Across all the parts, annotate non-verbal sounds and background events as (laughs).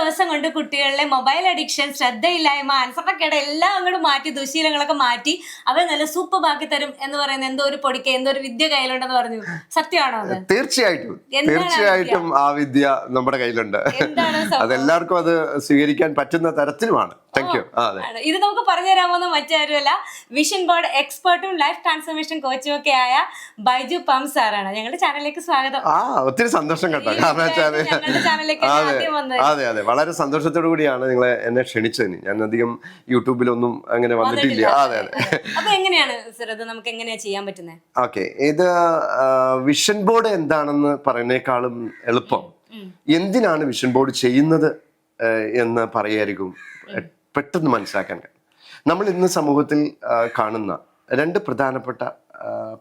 ദിവസം കൊണ്ട് കുട്ടികളിലെ മൊബൈൽ അഡിക്ഷൻ ശ്രദ്ധയില്ലായ്മ അനുസരണക്കേട് എല്ലാം അങ്ങോട്ട് മാറ്റി ദുശീലങ്ങളൊക്കെ മാറ്റി അവർ നല്ല സൂപ്പർ ബാക്കി തരും എന്ന് പറയുന്ന എന്തോ ഒരു പൊടിക്ക് എന്തോ ഒരു വിദ്യ കയ്യിലുണ്ടെന്ന് പറഞ്ഞു. സത്യമാണോ അത്? തീർച്ചയായിട്ടും. തീർച്ചയായിട്ടും ആ വിദ്യ നമ്മുടെ കയ്യിലുണ്ട്? അതെല്ലാവർക്കും അത് സ്വീകരിക്കാൻ പറ്റുന്ന തരത്തിലുമാണ്. താങ്ക് യു അതെ. ഇത് നമുക്ക് പറഞ്ഞു തരാമെന്ന് മറ്റാരുമല്ല വിഷൻ ബോർഡ് എക്സ്പേർട്ടും ലൈഫ് ട്രാൻസ്ഫോർമേഷൻ കോച്ചും ഒക്കെ ആയ ബൈജു പം സാറാണ്. ഞങ്ങളുടെ ചാനലിലേക്ക് സ്വാഗതം. ആ ഒത്തിരി സന്തോഷം കേട്ടോ. കാരണം അതെ. അതെ അതെ. വളരെ സന്തോഷത്തോടു കൂടിയാണ് നിങ്ങളെ എന്നെ ക്ഷണിച്ചതിന്. ഞാൻ അധികം യൂട്യൂബിലൊന്നും അങ്ങനെ വന്നിട്ടില്ല. അതെ അതെ. (laughs) അപ്പൊ എങ്ങനെയാണ് സർ ഇത് നമുക്ക് എങ്ങനെയാ ചെയ്യാൻ പറ്റുന്നത് ഓക്കെ. ഇത് വിഷൻ ബോർഡ് എന്താണെന്ന് പറയുന്നേക്കാളും എളുപ്പം. എന്തിനാണ് വിഷൻ ബോർഡ് ചെയ്യുന്നത് എന്ന് പറയായിരിക്കും. പെട്ടെന്ന് മനസ്സിലാക്കാൻ കഴിയും. നമ്മൾ ഇന്ന് സമൂഹത്തിൽ കാണുന്ന രണ്ട് പ്രധാനപ്പെട്ട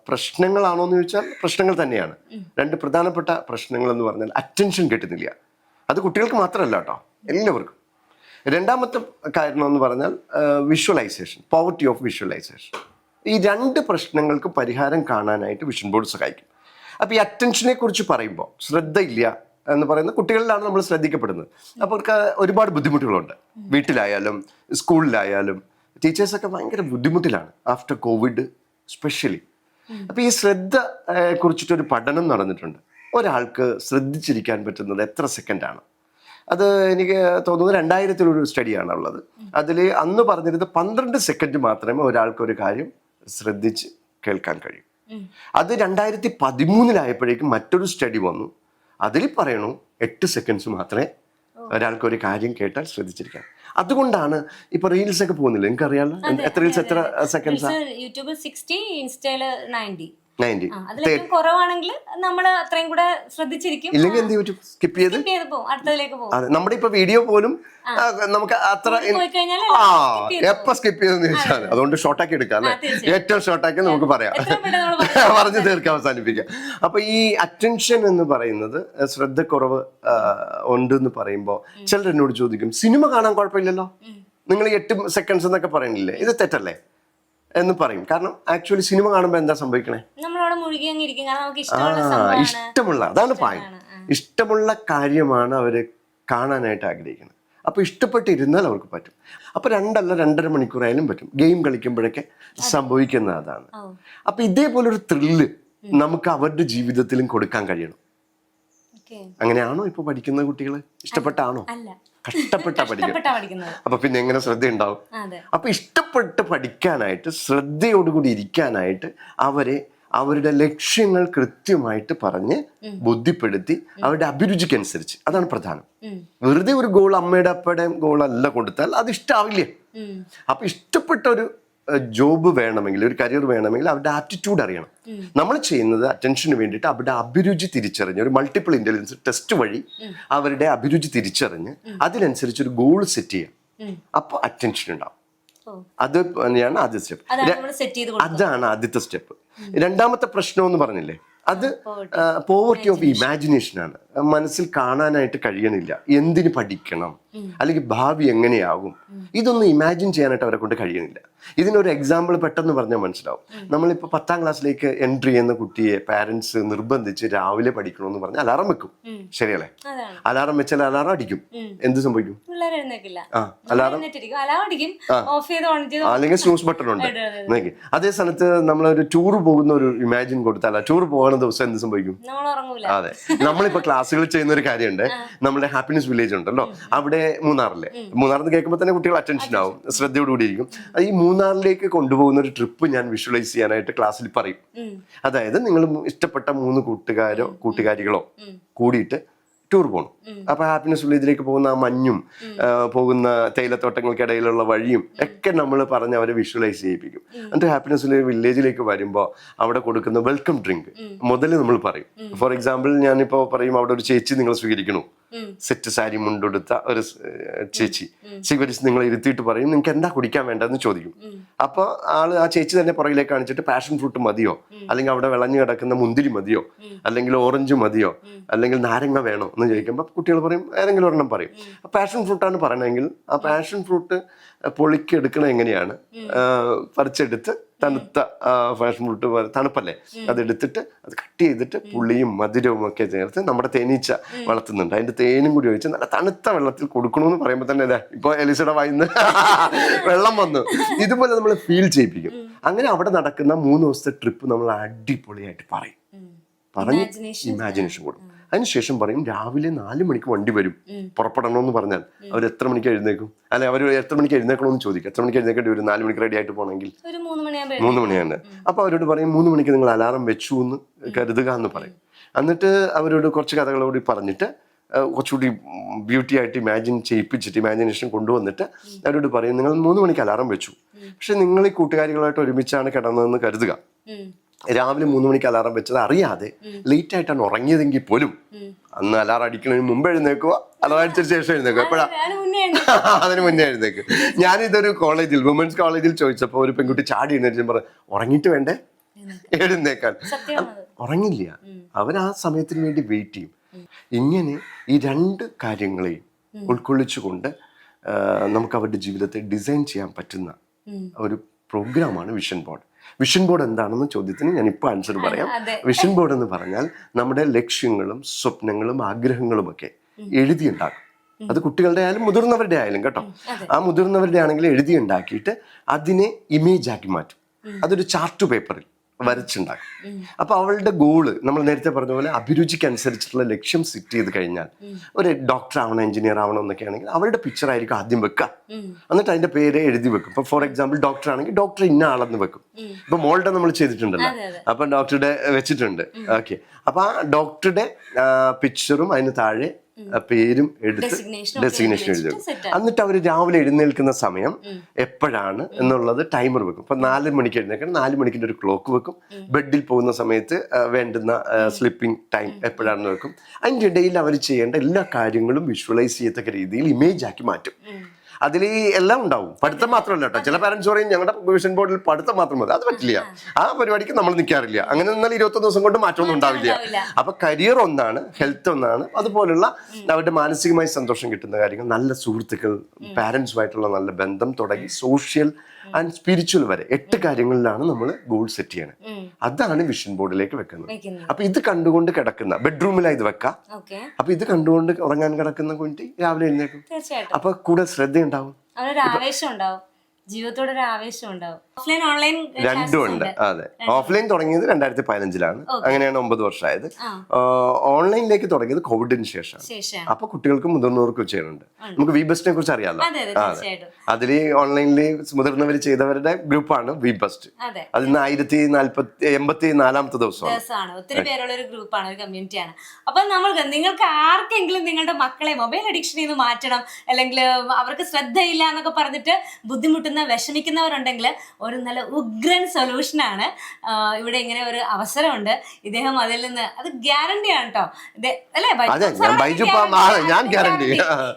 പ്രശ്നങ്ങളാണോ എന്ന് ചോദിച്ചാൽ പ്രശ്നങ്ങൾ തന്നെയാണ്. രണ്ട് പ്രധാനപ്പെട്ട പ്രശ്നങ്ങൾ എന്ന് പറഞ്ഞാൽ അറ്റൻഷൻ കിട്ടുന്നില്ല. അത് കുട്ടികൾക്ക് മാത്രമല്ല കേട്ടോ എല്ലാവർക്കും. രണ്ടാമത്തെ കാരണം എന്ന് പറഞ്ഞാൽ വിഷ്വലൈസേഷൻ പോവർട്ടി ഓഫ് വിഷ്വലൈസേഷൻ ഈ രണ്ട് പ്രശ്നങ്ങൾക്ക് പരിഹാരം കാണാനായിട്ട് വിഷൻ ബോർഡ് സഹായിക്കും. അപ്പോൾ ഈ അറ്റൻഷനെ കുറിച്ച് പറയുമ്പോൾ ശ്രദ്ധയില്ല എന്ന് പറയുന്ന കുട്ടികളിലാണ് നമ്മൾ ശ്രദ്ധിക്കപ്പെടുന്നത്. അപ്പോൾ അവർക്ക് ഒരുപാട് ബുദ്ധിമുട്ടുകളുണ്ട്. വീട്ടിലായാലും സ്കൂളിലായാലും ടീച്ചേഴ്സൊക്കെ ഭയങ്കര ബുദ്ധിമുട്ടിലാണ് ആഫ്റ്റർ കോവിഡ് സ്പെഷ്യലി. അപ്പോൾ ഈ ശ്രദ്ധ കുറിച്ചിട്ടൊരു പഠനം നടന്നിട്ടുണ്ട്. ഒരാൾക്ക് ശ്രദ്ധിച്ചിരിക്കാൻ പറ്റുന്നത് എത്ര സെക്കൻഡാണ്? അത് എനിക്ക് തോന്നുന്നത് രണ്ടായിരത്തിലൊരു സ്റ്റഡിയാണ് ഉള്ളത്. അതിൽ അന്ന് പറഞ്ഞിരുന്നത് പന്ത്രണ്ട് സെക്കൻഡ് മാത്രമേ ഒരാൾക്ക് ഒരു കാര്യം ശ്രദ്ധിച്ച് കേൾക്കാൻ കഴിയൂ. അത് രണ്ടായിരത്തി പതിമൂന്നിലായപ്പോഴേക്കും മറ്റൊരു സ്റ്റഡി വന്നു. അതിൽ പറയണു എട്ട് സെക്കൻഡ്സ് മാത്രമേ ഒരാൾക്ക് ഒരു കാര്യം കേട്ടാൽ ശ്രദ്ധിച്ചിരിക്കാം അതുകൊണ്ടാണ് ഇപ്പൊ റീൽസ് ഒക്കെ പോകുന്നില്ല? നിങ്ങൾക്ക് അറിയാലോ എത്ര റീൽസ് എത്ര സെക്കൻഡ്സ് യൂട്യൂബ് സിക്സ്റ്റി ഇൻസ്റ്റയിൽ നയന്റി നയന്റി. അതിലേക്കും കുറവാണെങ്കിൽ നമ്മൾ അത്രയും കൂടെ ശ്രദ്ധിച്ചിരിക്കും. ഇല്ലെങ്കിൽ എന്ത് പറ്റും സ്കിപ്പ് ചെയ്ത്? അടുത്തതിലേക്ക് പോകും അതെ നമ്മുടെ ഇപ്പൊ വീഡിയോ പോലും നമുക്ക് അത്ര ആ എപ്പോ സ്കിപ്പ് ചെയ്തെന്ന് ചോദിച്ചാൽ അതുകൊണ്ട് ഷോർട്ടാക്കി എടുക്കാം അല്ലെ? ഏറ്റവും ഷോർട്ടാക്കി നമുക്ക് പറയാം. (laughs) പറഞ്ഞു തീർക്കാം തീർക്കാൻ അവസാനിപ്പിക്കാം. അപ്പൊ ഈ അറ്റൻഷൻ എന്ന് പറയുന്നത് ശ്രദ്ധ ശ്രദ്ധക്കുറവ് ഉണ്ട് എന്ന് പറയുമ്പോൾ ചിലർ എന്നോട് ചോദിക്കും സിനിമ കാണാൻ കുഴപ്പമില്ലല്ലോ? നിങ്ങൾ എട്ട് സെക്കൻഡ്സ് എന്നൊക്കെ പറയുന്നില്ലേ? ഇത് തെറ്റല്ലേ? എന്ന് പറയും. കാരണം ആക്ച്വലി സിനിമ കാണുമ്പോൾ എന്താ സംഭവിക്കണേ? ഇഷ്ടമുള്ള അതാണ് പായം ഇഷ്ടമുള്ള കാര്യമാണ് അവർ കാണാനായിട്ട് ആഗ്രഹിക്കുന്നത്. അപ്പൊ ഇഷ്ടപ്പെട്ടിരുന്നാൽ അവർക്ക് പറ്റും. അപ്പൊ രണ്ടല്ല രണ്ടര മണിക്കൂറായാലും പറ്റും. ഗെയിം കളിക്കുമ്പോഴൊക്കെ സംഭവിക്കുന്ന അതാണ്. അപ്പോൾ അപ്പൊ ഇതേപോലെ ഒരു ത്രില്ല് നമുക്ക് അവരുടെ ജീവിതത്തിലും കൊടുക്കാൻ കഴിയണം. അങ്ങനെയാണോ ഇപ്പൊ പഠിക്കുന്ന കുട്ടികൾ ഇഷ്ടപ്പെട്ടാണോ? കഷ്ടപ്പെട്ടാ പഠിക്കും അപ്പൊ പിന്നെ എങ്ങനെ ശ്രദ്ധ ഉണ്ടാവും അപ്പൊ ഇഷ്ടപ്പെട്ട് പഠിക്കാനായിട്ട് ശ്രദ്ധയോടുകൂടി ഇരിക്കാനായിട്ട് അവരെ അവരുടെ ലക്ഷ്യങ്ങൾ കൃത്യമായിട്ട് പറഞ്ഞ് ബുദ്ധിപ്പെടുത്തി അവരുടെ അഭിരുചിക്കനുസരിച്ച്. അതാണ് പ്രധാനം. വെറുതെ ഒരു ഗോൾ അമ്മയുടെ അപ്പയുടെയും ഗോൾ അല്ല കൊടുത്താൽ അത് ഇഷ്ടാവില്ല. അപ്പൊ ഇഷ്ടപ്പെട്ട ഒരു ജോബ് വേണമെങ്കിൽ ഒരു കരിയർ വേണമെങ്കിൽ അവരുടെ ആറ്റിറ്റ്യൂഡ് അറിയണം. നമ്മൾ ചെയ്യുന്നത് അറ്റൻഷന് വേണ്ടിയിട്ട് അവരുടെ അഭിരുചി തിരിച്ചറിഞ്ഞ് ഒരു മൾട്ടിപ്പിൾ ഇന്റലിജൻസ് ടെസ്റ്റ് വഴി അവരുടെ അഭിരുചി തിരിച്ചറിഞ്ഞ് അതിനനുസരിച്ച് ഒരു ഗോൾ സെറ്റ് ചെയ്യാം. അപ്പോൾ അറ്റൻഷൻ ഉണ്ടാവും. അത് തന്നെയാണ് ആദ്യ സ്റ്റെപ്പ് അതാണ് ആദ്യത്തെ സ്റ്റെപ്പ് രണ്ടാമത്തെ പ്രശ്നം എന്ന് പറഞ്ഞില്ലേ? അത് പോവർട്ടി ഓഫ് ഇമാജിനേഷൻ ആണ്. മനസ്സിൽ കാണാനായിട്ട് കഴിയണില്ല. എന്തിന് പഠിക്കണം? അല്ലെങ്കിൽ ഭാവി എങ്ങനെയാകും? ഇതൊന്നും ഇമാജിൻ ചെയ്യാനായിട്ട് അവരെ കൊണ്ട് കഴിയുന്നില്ല ഇതിനൊരു എക്സാമ്പിൾ പെട്ടെന്ന് പറഞ്ഞാൽ മനസ്സിലാവും. നമ്മളിപ്പോൾ പത്താം ക്ലാസ്സിലേക്ക് എൻട്രി ചെയ്യുന്ന കുട്ടിയെ പാരൻസ് നിർബന്ധിച്ച് രാവിലെ പഠിക്കണമെന്ന് പറഞ്ഞാൽ അലാറം വെക്കും. ശരിയല്ലേ? അലാറം വെച്ചാൽ അലാറം അടിക്കും. എന്ത് സംഭവിക്കും? അല്ലെങ്കിൽ സ്നൂസ് ബട്ടൺ ഉണ്ട്. അതെ, സ്ഥലത്ത് നമ്മളൊരു ടൂർ പോകുന്ന ഒരു ഇമാജിൻ കൊടുത്താൽ ടൂർ പോകുന്ന ദിവസം എന്ത് സംഭവിക്കും? അതെ. നമ്മളിപ്പോ ക്ലാസ്സുകൾ ചെയ്യുന്ന ഒരു കാര്യമുണ്ട്. നമ്മുടെ ഹാപ്പിനെസ് വില്ലേജ് ഉണ്ടല്ലോ. അവിടെ മൂന്നാറിലെ മൂന്നാറിൽ കേൾക്കുമ്പോൾ തന്നെ കുട്ടികൾ അറ്റൻഷൻ ആവും. ശ്രദ്ധയോടുകൂടി ഇരിക്കും അത് ഈ മൂന്നാറിലേക്ക് കൊണ്ടുപോകുന്ന ഒരു ട്രിപ്പ് ഞാൻ വിഷ്വലൈസ് ചെയ്യാനായിട്ട് ക്ലാസ്സിൽ പറയും. അതായത് നിങ്ങൾ ഇഷ്ടപ്പെട്ട മൂന്ന് കൂട്ടുകാരോ കൂട്ടുകാരികളോ കൂടിയിട്ട് ടൂർ പോകണം അപ്പൊ ഹാപ്പിനെസ് വില്ലേജിലേക്ക് പോകുന്ന ആ മഞ്ഞും പോകുന്ന തേയിലത്തോട്ടങ്ങൾക്കിടയിലുള്ള വഴിയും ഒക്കെ നമ്മൾ പറഞ്ഞ് അവരെ വിഷ്വലൈസ് ചെയ്യിപ്പിക്കും. എന്നിട്ട് ഹാപ്പിനെസ് വില്ലേജിലേക്ക് വരുമ്പോൾ അവിടെ കൊടുക്കുന്ന വെൽക്കം ഡ്രിങ്ക് മുതൽ നമ്മൾ പറയും. ഫോർ എക്സാമ്പിൾ ഞാനിപ്പോ പറയും അവിടെ ഒരു ചേച്ചി നിങ്ങൾ സ്വീകരിക്കണു. സെറ്റ് സാരി മുണ്ടെടുത്ത ഒരു ചേച്ചി. സ്വീകരിച്ച് നിങ്ങൾ ഇരുത്തിയിട്ട് പറയും നിങ്ങൾക്ക് എന്താ കുടിക്കാൻ വേണ്ടതെന്ന് ചോദിക്കും. അപ്പൊ ആൾ ആ ചേച്ചി തന്നെ പുറകിലേക്ക് കാണിച്ചിട്ട് പാഷൻ ഫ്രൂട്ട് മതിയോ? അല്ലെങ്കിൽ അവിടെ വിളഞ്ഞു കിടക്കുന്ന മുന്തിരി മതിയോ? അല്ലെങ്കിൽ ഓറഞ്ച് മതിയോ? അല്ലെങ്കിൽ നാരങ്ങ വേണോ എന്ന് ചോദിക്കുമ്പോൾ കുട്ടികൾ പറയും ഏതെങ്കിലും ഒരെണ്ണം പറയും. പാഷൻ ഫ്രൂട്ടാണ് പറയണമെങ്കിൽ ആ പാഷൻ ഫ്രൂട്ട് പൊളിക്കെടുക്കണത് എങ്ങനെയാണ്? പറിച്ചെടുത്ത് തണുത്ത ഫാഷൻ ഫ്രൂട്ട് പോലെ തണുപ്പല്ലേ? അതെടുത്തിട്ട് അത് കട്ട് ചെയ്തിട്ട് പുളിയും മധുരവും ഒക്കെ ചേർത്ത് നമ്മുടെ തേനീച്ച വളർത്തുന്നുണ്ട്. അതിന്റെ തേനും കൂടി ഒഴിച്ച് നല്ല തണുത്ത വെള്ളത്തിൽ കൊടുക്കണമെന്ന് പറയുമ്പോൾ തന്നെ ഇതാ ഇപ്പൊ എലിസയുടെ വായിന്ന് (laughs) വെള്ളം വന്നു. ഇതുപോലെ നമ്മൾ ഫീൽ ചെയ്യിപ്പിക്കും. അങ്ങനെ അവിടെ നടക്കുന്ന മൂന്ന് ദിവസത്തെ ട്രിപ്പ് നമ്മൾ അടിപൊളിയായിട്ട് പറയും. പറഞ്ഞ്. ഇമാജിനേഷൻ കൊടുക്കും. അതിനുശേഷം പറയും രാവിലെ നാല് മണിക്ക് വണ്ടി വരും. പുറപ്പെടണമെന്ന് പറഞ്ഞാൽ അവർ എത്ര മണിക്ക് എഴുന്നേക്കും? അല്ലെ അവർ എത്ര മണിക്ക് എഴുന്നേക്കണമെന്ന് ചോദിക്കും. എത്ര മണിക്ക് എഴുന്നേക്കേണ്ടി വരും? നാല് മണിക്ക് റെഡി ആയിട്ട് പോകണമെങ്കിൽ. മൂന്ന് മണിയാണ് അപ്പൊ അവരോട് പറയും മൂന്ന് മണിക്ക് നിങ്ങൾ അലാറം വെച്ചു എന്ന് കരുതുക എന്ന് പറയും. എന്നിട്ട് അവരോട് കുറച്ച് കഥകളോട് പറഞ്ഞിട്ട് കുറച്ചുകൂടി ബ്യൂട്ടി ആയിട്ട് ഇമാജിൻ ചെയ്യിപ്പിച്ചിട്ട് ഇമാജിനേഷൻ കൊണ്ടുവന്നിട്ട് അവരോട് പറയും നിങ്ങൾ മൂന്ന് മണിക്ക് അലാറം വെച്ചു. പക്ഷെ നിങ്ങൾ ഈ കൂട്ടുകാരികളായിട്ട് ഒരുമിച്ചാണ് കിടന്നതെന്ന് കരുതുക. രാവിലെ മൂന്ന് മണിക്ക് അലാറം വെച്ചത് അറിയാതെ ലേറ്റ് ആയിട്ടാണ് ഉറങ്ങിയതെങ്കിൽ പോലും അന്ന് അലാറം അടിക്കുന്നതിന് മുമ്പ് എഴുന്നേക്കുക അലാറം അടിച്ചതിന് ശേഷം എഴുന്നേക്കുക എപ്പോഴാ. അതിന് മുന്നേ എഴുന്നേക്ക് (laughs) ഞാനിതൊരു കോളേജിൽ വുമൻസ് കോളേജിൽ ചോദിച്ചപ്പോൾ ഒരു പെൺകുട്ടി ചാടി എഴുന്നേറ്റ് പറഞ്ഞു ഉറങ്ങിയിട്ട് വേണ്ടേ? എഴുന്നേക്കാൻ ഉറങ്ങില്ല. അവർ ആ സമയത്തിന് വേണ്ടി വെയിറ്റ് ചെയ്യും. ഇങ്ങനെ ഈ രണ്ട് കാര്യങ്ങളെയും ഉൾക്കൊള്ളിച്ചുകൊണ്ട് നമുക്ക് അവരുടെ ജീവിതത്തെ ഡിസൈൻ ചെയ്യാൻ പറ്റുന്ന ഒരു പ്രോഗ്രാമാണ് വിഷൻ ബോർഡ് വിഷൻ ബോർഡ് എന്താണെന്ന ചോദ്യത്തിന് ഞാൻ ഇപ്പോൾ ആൻസർ പറയാം. വിഷൻ ബോർഡ് എന്ന് പറഞ്ഞാൽ നമ്മുടെ ലക്ഷ്യങ്ങളും സ്വപ്നങ്ങളും ആഗ്രഹങ്ങളും ഒക്കെ എഴുതിയുണ്ടാക്കും അത് കുട്ടികളുടെ ആയാലും മുതിർന്നവരുടെ ആയാലും കേട്ടോ. ആ മുതിർന്നവരുടെ ആണെങ്കിൽ എഴുതി ഉണ്ടാക്കിയിട്ട് അതിനെ ഇമേജ് ആക്കി മാറ്റും. അതൊരു ചാർട്ട് പേപ്പറിൽ വരച്ചുണ്ടാക്കും അപ്പൊ അവളുടെ ഗോൾ നമ്മൾ നേരത്തെ പറഞ്ഞ പോലെ അഭിരുചിക്ക് അനുസരിച്ചിട്ടുള്ള ലക്ഷ്യം സെറ്റ് ചെയ്ത് കഴിഞ്ഞാൽ ഒരു ഡോക്ടർ ആവണം എഞ്ചിനീയർ ആവണം എന്നൊക്കെ ആണെങ്കിൽ അവരുടെ പിക്ചർ ആയിരിക്കും ആദ്യം വെക്കുക. എന്നിട്ട് അതിന്റെ പേര് എഴുതി വെക്കും. ഇപ്പൊ ഫോർ എക്സാമ്പിൾ ഡോക്ടർ ആണെങ്കിൽ ഡോക്ടർ ഇന്ന ആളെന്ന് വെക്കും. ഇപ്പൊ മോളുടെ നമ്മൾ ചെയ്തിട്ടുണ്ടല്ലോ. അപ്പൊ ഡോക്ടറുടെ വെച്ചിട്ടുണ്ട്. ഓക്കെ അപ്പൊ ആ ഡോക്ടറുടെ പിക്ചറും അതിന് താഴെ പേരും എടുത്ത് ഡെസിഗ്നേഷൻ എഴുതി എഴുതി വെക്കും എന്നിട്ട് അവർ രാവിലെ എഴുന്നേൽക്കുന്ന സമയം എപ്പോഴാണ് എന്നുള്ളത് ടൈമർ വെക്കും. ഇപ്പൊ നാല് മണിക്ക് എഴുന്നേൽക്കണം നാല് മണിക്കിന്റെ ഒരു ക്ലോക്ക് വെക്കും. ബെഡിൽ പോകുന്ന സമയത്ത് വേണ്ടുന്ന സ്ലിപ്പിംഗ് ടൈം എപ്പോഴാണെന്ന് വെക്കും. അതിന്റെ ഇടയിൽ അവർ ചെയ്യേണ്ട എല്ലാ കാര്യങ്ങളും വിഷ്വലൈസ് ചെയ്യത്തക്ക രീതിയിൽ ഇമേജ് ആക്കി മാറ്റും. അതിൽ എല്ലാം ഉണ്ടാവും. പഠിത്തം മാത്രമല്ല കേട്ടോ. ചില പാരന്റ്സ് പറയും ഞങ്ങളുടെ വിഷൻ ബോർഡിൽ പഠിത്തം മാത്രം മതി. അത് പറ്റില്ല. ആ. പരിപാടിക്ക് നമ്മൾ നിൽക്കാറില്ല അങ്ങനെ നിന്നാൽ ഇരുപത്തൊന്ന് ദിവസം കൊണ്ട് മാറ്റമൊന്നും ഉണ്ടാവില്ല. അപ്പൊ കരിയർ ഒന്നാണ് ഹെൽത്ത് ഒന്നാണ്. അതുപോലുള്ള അവരുടെ മാനസികമായി സന്തോഷം കിട്ടുന്ന കാര്യങ്ങൾ നല്ല സുഹൃത്തുക്കൾ പാരന്റ്സുമായിട്ടുള്ള നല്ല ബന്ധം തുടങ്ങി സോഷ്യൽ ആൻഡ് സ്പിരിച്വൽ വരെ എട്ട് കാര്യങ്ങളിലാണ് നമ്മൾ ഗോൾ സെറ്റ് ചെയ്യണത് അതാണ് വിഷൻ ബോർഡിലേക്ക് വെക്കുന്നത്. അപ്പൊ ഇത് കണ്ടുകൊണ്ട് കിടക്കുന്ന ബെഡ്റൂമിലാണ് ഇത് വെക്കാം. അപ്പൊ ഇത് കണ്ടുകൊണ്ട് ഉറങ്ങാൻ കിടക്കുന്ന കുഞ്ഞി രാവിലെ എഴുന്നേക്കും അപ്പൊ കൂടെ ശ്രദ്ധയുണ്ടാവും. ജീവിതത്തോടെ ഒരു ആവേശം ഉണ്ടാവും ഓഫ്ലൈൻ ഓൺലൈൻ രണ്ടും ഉണ്ട്. അതെ ഓഫ്ലൈൻ തുടങ്ങിയത് രണ്ടായിരത്തി പതിനഞ്ചിലാണ് അങ്ങനെയാണ് ഒമ്പത് വർഷമായത്. ഓൺലൈനിലേക്ക് തുടങ്ങിയത് കോവിഡിന് ശേഷമാണ്. ശേഷം അപ്പൊ കുട്ടികൾക്കും മുതിർന്നവർക്കും ചെയ്യുന്നുണ്ട്. നമുക്ക് വി ബെസ്റ്റിനെ കുറിച്ച് അറിയാമല്ലോ അതെ അതിൽ ഓൺലൈനിൽ മുതിർന്നവർ ചെയ്തവരുടെ ഗ്രൂപ്പാണ് വി ബെസ്റ്റ് അതെ അതിൽ നിന്ന് ആയിരത്തി നാൽപ്പത്തി എൺപത്തി നാലാമത്തെ ദിവസമാണ്. ഒത്തിരി പേരുള്ള ഒരു ഗ്രൂപ്പാണ് ഒരു കമ്മ്യൂണിറ്റിയാണ് അപ്പൊ നമ്മൾക്ക് നിങ്ങൾക്ക് ആർക്കെങ്കിലും നിങ്ങളുടെ മക്കളെ മൊബൈൽ അഡിക്ഷനിൽ നിന്ന് മാറ്റണം അല്ലെങ്കിൽ അവർക്ക് ശ്രദ്ധയില്ല എന്നൊക്കെ പറഞ്ഞിട്ട് ബുദ്ധിമുട്ടുന്ന വിഷമിക്കുന്നവരുണ്ടെങ്കിൽ ഒരു നല്ല ഉഗ്രൻ സൊല്യൂഷനാണ് ഇവിടെ ഇങ്ങനെ ഒരു അവസരമുണ്ട്. ഇദ്ദേഹം അതിൽ നിന്ന് അത് ഗ്യാരണ്ടി ആണ് കേട്ടോ.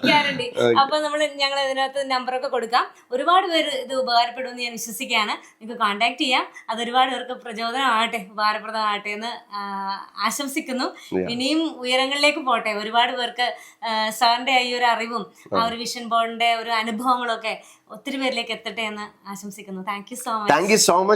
ഗ്യാരണ്ടി (laughs) അപ്പൊ നമ്മൾ ഞങ്ങൾ ഇതിനകത്ത് നമ്പറൊക്കെ കൊടുക്കാം. ഒരുപാട് പേര് ഇത് ഉപകാരപ്പെടുമെന്ന് ഞാൻ വിശ്വസിക്കുകയാണ്. നിങ്ങൾക്ക് കോൺടാക്ട് ചെയ്യാം. അത് ഒരുപാട് പേർക്ക് പ്രചോദനമാകട്ടെ ഉപകാരപ്രദമാകട്ടെ എന്ന് ആശംസിക്കുന്നു. ഇനിയും ഉയരങ്ങളിലേക്ക് പോട്ടെ. ഒരുപാട് പേർക്ക് സാറിന്റെ ഈ ഒരു അറിവും ആ ഒരു വിഷൻ ബോർഡിന്റെ ഒരു അനുഭവങ്ങളും ഒക്കെ ഒത്തിരി പേരിലേക്ക് എത്തട്ടെ എന്ന് ആശംസിക്കുന്നു. Thank you so much thank you so much